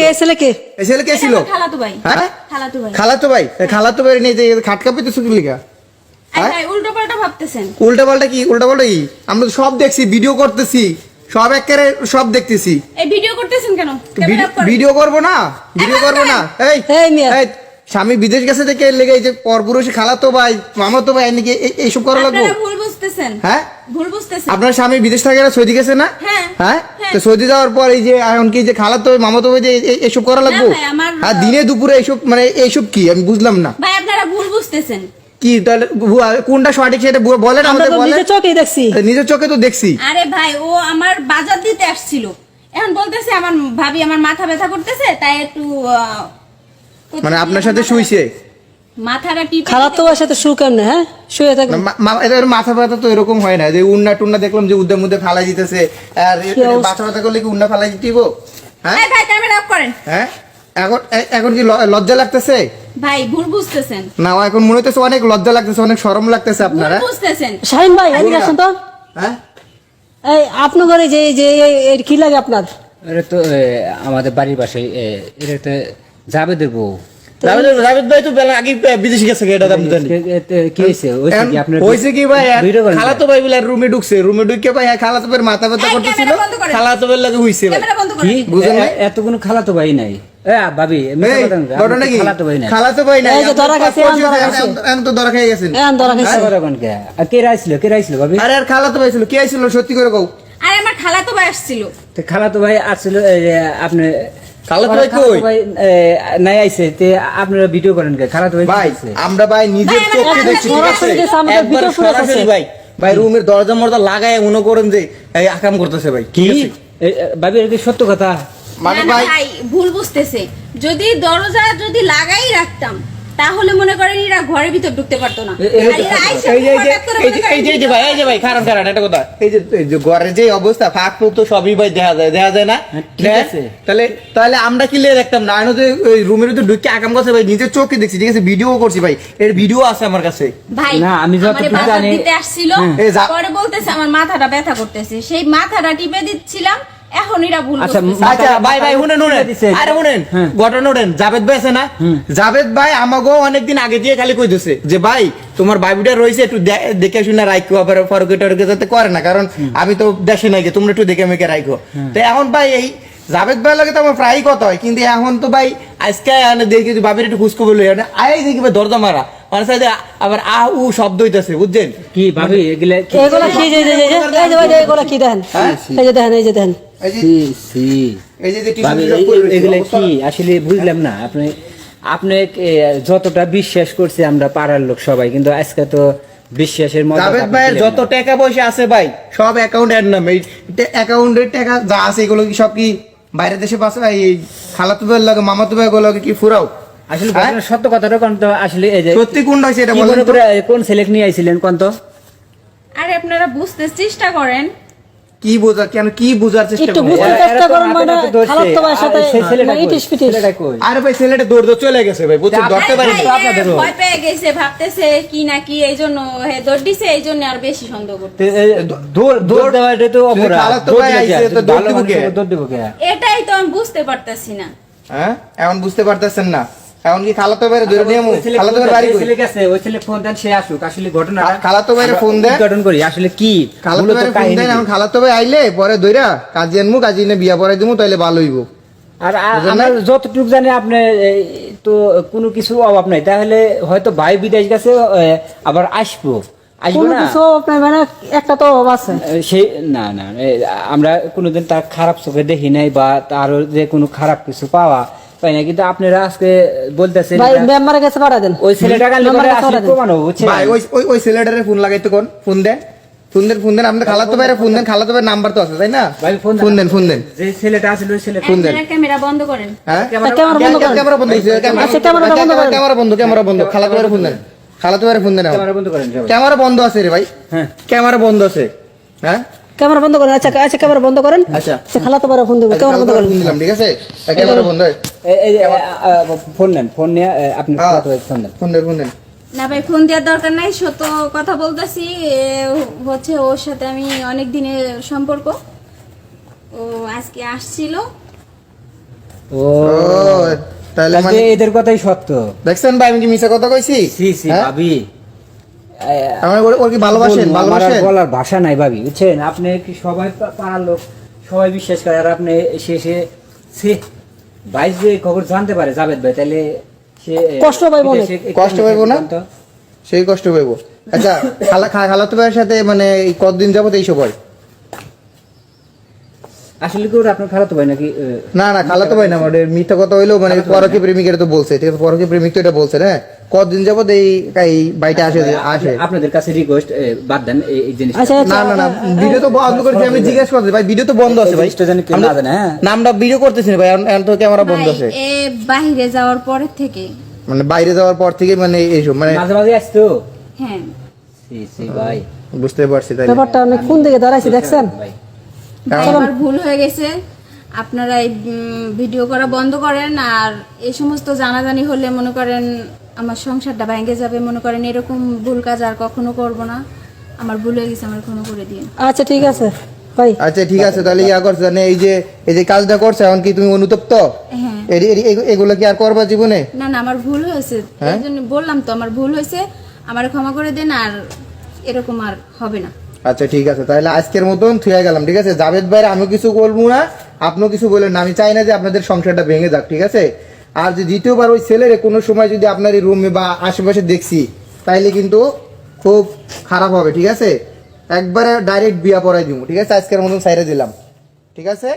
কে ছিল খালাতো ভাই। হ্যাঁ? খালাতো ভাই। খালাতো ভাই। খালাতো ভাই নিয়ে যে আই উল্টো পাল্টা ভাবতেছেন। উল্টা পাল্টা কি? উল্টা পাল্টা কি? আমরা সব দেখছি ভিডিও করতেছি। সব একেবারে সব দেখতেছি। এই ভিডিও করতেছেন কেন? ক্যামেরা অফ করেন। ভিডিও করব না? ভিডিও করব না? এই এই স্বামী বিদেশ গেছে থেকে লেগে এই যে পরপুরুষে খালাতো ভাই মামাতো ভাই নাকি এই- এইসব করা লাগবো? আপনারা ভুল বুঝতেছেন। হ্যাঁ? ভুল বুঝতেছেন। আপনার স্বামী বিদেশ থেকে সৌদি গেছে না? হ্যাঁ, হ্যাঁ। হ্যাঁ। তো সৌদি যাওয়ার পর এই যে এখন কি যে খালাতো মামাতো ভাই যে এইসব করা লাগবো? আর দিনে দুপুরে এইসব মানে এইসব কি? আমি বুঝলাম না। ভাই আপনারা ভুল বুঝতেছেন। কি তাহলে কোনটা সঠিক সেটা বলেন আমাদের বলেন। নিজের চোখেই দেখছি। নিজের চোখে তো দেখছি। আরে ভাই ও আমার বাজার দিতে আসছিল। এখন বলতেছে আমার ভাবি আমার মাথা ব্যথা করতেছে তাই একটু আহ, মানে আপনার সাথে শুইছে? মাথাটা টিপে খারাপ তো সাথে শু কেমনে হ্যাঁ? শুয়ে থাকবে। মা- মা- এদের মাথা ব্যথা তো এরকম হয় না। যে উন্না টুন্না দেখলাম যে উদ্যে মুদ্দে ফালাই দিতেছে। আর এ- কি অবস্থা? বাচ্চা ব্যথা করলে কি উন্না ফালাই দিতেইব হ্যাঁ? ভাই ক্যামেরা অফ করেন। হ্যাঁ? এখন এখন কি লজ্জা লাগতেছে? ভাই ভুল বুঝতেছেন। না এখন মনে হইতেছে অনেক লজ্জা লাগতেছে অনেক শরম লাগতেছে আপনারা বুঝতেছেন। শাহিন ভাই এদিকে আসেন তো। হ্যাঁ? এই আপনার ঘরে যে যে কি লাগে আপনার? এটা তো আমাদের বাড়ির পাশে এটা জাবেদের বউ। জাভেদ জাভেদ ভাই তো বেলা আগে বিদেশে গেছে এটা আপনি জানেন। কে- এ- এ- কি হয়েছে? হয়েছে কি? আপনার হয়েছে কি ভাই খালাতো ভাই বলে রুমে ঢুকছে। রুমে ঢুকে ভাই খালাতো ভাইয়ের মাথা ব্যথা করতেছিল। ক্যামেরা বন্ধ করেন। খালাতো ভাইয়ের লাগে হইছে ভাই। কি? বুঝেন এ- নাই? এত কোনো খালাতো ভাই নাই। এ ভাবি ঘটনা কি? খালাতো ভাই নাই। খালাতো ভাই নাই। এই যে ধরা খাইছে, আপনি ধরা খাইছে। এখন- এখন তো ধরা খেয়ে গেছেন। এখন ধরা খাইছে। কোন কে? কে রাইছিল? কে রাইছিল ভাবি? আরে আর খালাতো ভাই ছিল। কে আইছিল? সত্যি করে কও। আরে আমার খালাতো ভাই আসছিল। তো খালাতো ভাই আসছিল আপনি খালাতো ভাই কই? নাই আইছে তে আপনারা ভিডিও করেন কে খালাতো ভাই ভাই আমরা ভাই নিজের চোখে দেখছি ঠিক আছে? সরাসরি দেখছি, আমাদের একবার সরাসরি ভাই ভাই রুমের দরজা মরজা লাগায় মনে করেন যে এই আকাম করতেছে ভাই কি? ভাবি এটা সত্য কথা? মানে ভাই ভুল বুঝতেছে। যদি দরজা যদি লাগাই রাখতাম তাহলে মনে করেন এরা ঘরের ভিতর ঢুকতে পারতো না এই যে এই যে হঠাৎ করে এই যে- এই যে এই যে করেন ভাই এই যে ভাই খারাপ খারাপ একটা কথা এই যে ঘরের যে অবস্থা ফাঁক ফুক তো সবই ভাই দেখা যায় দেখা যায় না হ্যাঁ, ঠিক হ্যাঁ? আছে। তাহলে তাহলে আমরা কি লিয়ে দেখতাম না আমি তো ওই রুমের ভিতরে ঢুকে আকাম করছে ভাই নিজের চোখে দেখছি ঠিক আছে ভিডিও করছি ভাই এর ভিডিও আছে আমার কাছে ভাই না, আমি যতটুকু জানি- দিতে আসছিল হুম। এই যা- পরে বলতেছে আমার মাথাটা ব্যথা করতেছে সেই মাথাটা টিপে দিচ্ছিলাম এখন এরা ভুল আচ্ছা, আচ্ছা ভাই ভাই শুনেন শুনেন। আরে শুনেন হ্যাঁ। ঘটনা শুনেন জাভেদ ভাই আছে না? জাভেদ ভাই আমাকেও অনেকদিন আগে দিয়ে খালি কইতেছে যে ভাই তোমার বাইবিটা রয়েছে একটু দেখে শুনে রাখো আবার ফরকে টরকে যাতে করে না কারণ আমি তো দেশে নাই গে, তোমরা একটু দেখে মেখে রাখো তো এখন ভাই এই জাভেদ ভাই লাগে তো আমার প্রায়ই কথা হয় কিন্তু এখন তো ভাই আজকে দেখি বাবির একটু খুশকো বলে আয় দেখি ভাই দরজা মারা। মানে আবার আ উ শব্দ হইতাছে বুঝছেন? কি ভাবি এগুলা কি? এগুলা কি যে যে যে- যে- এই যে ভাই, এগুলা কি দেখেন? এই যে দেখেন এই যে দেখেন। আসলে বুঝলাম না। আপনি আপনি যতটা বিশ্বাস করছে আমরা পাড়ার লোক সবাই কিন্তু আজকে তো বিশ্বাসের মজা জাভেদ ভাইয়ের যত টাকা পয়সা আছে ভাই সব অ্যাকাউন্ট এর নামে। অ্যাকাউন্টের টাকা যা আছে এগুলো কি সব কি বাইরের দেশে পাশে ভাই এই খালাতো ভাইয়ের লাগে মামাতো ভাই গুলো কি ফুরাও? আসলে হ্যাঁ? সত্য কথাটা কোন তো আসলে এই যে সত্যি কোনটা হয়েছে এটা বলেন মনে কোন সিলেক্ট নিয়ে আইছিলেন কোন তো? আরে আপনারা বুঝতে চেষ্টা করেন। কি বোঝা কেন কি বোঝার চেষ্টা একটু বুঝতে চেষ্টা করুন নাতে তো ভাইয়ের আর সাথে ছেলেটা কই? ইটিস কই? আরে ভাই ছেলেটা দৌড় দৌড় চলে গেছে ভাই বুঝছেন ধরতে পারি ভাই, তো আপনাদেরও। ভয় পেয়ে গেছে ভাবতেছে কি না কি এই জন্য হে দৌড় দিছে এই জন্য আর বেশি সন্দেহ করতে দৌড় দৌড় দেওয়া এটা তো অপরাধ? দৌড় দিব কে? এটাই তো আমি বুঝতে পারতাছি না হ্যাঁ এখন বুঝতে পারতেছেন না এখন কি খালাতো ধরে নিয়ে খালাতো বাড়ি কই? গেছে, ওই ছেলে ফোন দেন, সে আসুক। আসলে ঘটনাটা খা- খালাতো ফোন দেন। উদ্ঘাটন করি। আসলে কি? খালাতো ফোন দেন এখন খালাতো ভাই আইলে পরে দইরা কাজী আনমু কাজী নে বিয়া পড়াই দিমু তাইলে ভালো হইব। আর আমরা যতটুকু জানি আপনি তো কোনো কিছু অভাব নাই। তাহলে হয়তো ভাই বিদেশ গেছে আবার আসব। আসব না? কিছু আপনার মানে একটা তো অভাব আছে। সেই না না আমরা কোনোদিন তার খারাপ চোখে দেখি নাই বা তারও যে কোনো খারাপ কিছু পাওয়া পাই না কিন্তু আপনারা আজকে বলতেছেন ভাই এটা- মেম্বারের কাছে পাঠা দেন। ওই ছেলেটা কাল মেম্বারের কাছে। প্রমাণ হবে, বুঝছেন? ভাই ওই ওই ছেলেটারে ফোন লাগাইতে কোন? ফোন দেন। ফোন দেন ফোন দেন। খালাতো ফোন দেন। খালাতো ভাইয়ের নাম্বার তো আছে তাই না? ভাই ফোন ফোন দেন ফোন দেন। যে ছেলেটা আছিল ওই ছেলে ফোন দেন। ক্যামেরা বন্ধ করেন। হ্যাঁ? ক্যামেরা বন্ধ করেন। ক্যামেরা বন্ধ ক্যামেরা- আচ্ছা, বন্ধ করেন। ক্যামেরা বন্ধ ক্যামেরা বন্ধ। খালাতো ভাইয়ের ফোন দেন। খালাতো ভাইয়ের ফোন দেন। ক্যামেরা বন্ধ করেন ক্যামেরা বন্ধ আছে রে ভাই। হ্যাঁ। ক্যামেরা বন্ধ আছে। হ্যাঁ? ক্যামেরা বন্ধ করেন আচ্ছা আচ্ছা ক্যামেরা বন্ধ করেন। আচ্ছা। আচ্ছা খালাতো পারে ফোন দেবো ক্যামেরা বন্ধ করেন। দিলাম ঠিক আছে? ক্যামেরা বন্ধ হয়। এই- এই যে, ফোন নেন ফোন নিয়ে আপনি হ্যাঁ। ফোন দেন ফোন দেন ফোন দেন। না ভাই ফোন দেওয়ার দরকার নাই সত্য কথা বলতেছি হচ্ছে ওর সাথে আমি অনেক দিনের সম্পর্ক। ও আজকে আসছিল। ও তাহলে মানে এদের কথাই সত্য। দেখছেন ভাই আমি কি মিছা কথা কইছি? সি সি হ্যাঁ? ভাবি। ওর- কি ভালোবাসেন? ভালোবাসেন? বলার ভাষা নাই ভাবি বুঝছেন? আপনি কি সবাই পাড়ার লোক? সবাই বিশ্বাস করে আর আপনি শেষে সে বাইশ যে খবর জানতে পারে জাভেদ ভাই তাহলে সে কষ্ট পাইবো কষ্ট পাইবো না? সেই কষ্ট পাইবো। আচ্ছা খালা খালাতো ভাইয়ের সাথে মানে কতদিন কতদিন যাবত এইসব হয় আসলে কি ওরা আপনার খারাপ ভাই নাকি না না খালাতো ভাই না মানে মিথ্যা কথা হইলেও মানে পরকে প্রেমিকের তো বলছে ঠিক আছে পরকে প্রেমিক তো এটা বলছে হ্যাঁ? কতদিন যাবত এই এই বাইটা আসে আসে? আপনাদের কাছে রিকোয়েস্ট বাদ দেন এই- এই জিনিসটা। আচ্ছা না না না ভিডিও তো বন্ধ করেছি আমি জিজ্ঞেস করছি ভাই ভিডিও তো বন্ধ আছে ভাই। কেউ না জানে, হ্যাঁ? নামটা ভিডিও করতেছি ভাই এখন- তো ক্যামেরা বন্ধ আছে। এ বাহিরে যাওয়ার থেকে। মানে বাইরে যাওয়ার পর থেকে মানে এইসব মানে মাঝে মাঝে আসতো? হ্যাঁ। সি সি ভাই। বুঝতে পারছি তাই ব্যাপারটা অনেক কোন দিকে দাঁড়াইছে দেখছেন? ভাই। আমার ভুল হয়ে গেছে। আপনারা এই ভিডিও করা বন্ধ করেন আর এই সমস্ত জানাজানি হলে মনে করেন আমার সংসারটা ভেঙে যাবে মনে করেন এরকম ভুল কাজ আর কখনো করব না। আমার ভুল হয়ে গেছে আমার কোনো করে দিন। আচ্ছা ঠিক আছে। ভাই আচ্ছা ঠিক আছে তাহলে ইয়া করছে মানে এই যে এই যে কাজটা করছে এখন কি তুমি অনুতপ্ত? হ্যাঁ। এগুলো কি আর করবা জীবনে? না না আমার ভুল হয়েছে। হ্যাঁ? এই জন্য বললাম তো আমার ভুল হয়েছে আমার ক্ষমা করে দেন আর এরকম আর হবে না। আচ্ছা ঠিক আছে। তাহলে আজকের মতন থুয়ে গেলাম, ঠিক আছে? জাভেদ ভাইয়ের আমি কিছু বলব না, আপনিও কিছু বলেন না। আমি চাই না যে আপনাদের সংসারটা ভেঙে যাক, ঠিক আছে? আর যে দ্বিতীয়বার ওই ছেলের কোনো সময় যদি আপনার এই রুমে বা আশেপাশে দেখছি, তাইলে কিন্তু খুব খারাপ হবে, ঠিক আছে? একবারে ডাইরেক্ট বিয়া পড়াই দিব ঠিক আছে? আজকের মতন সাইরে দিলাম, ঠিক আছে?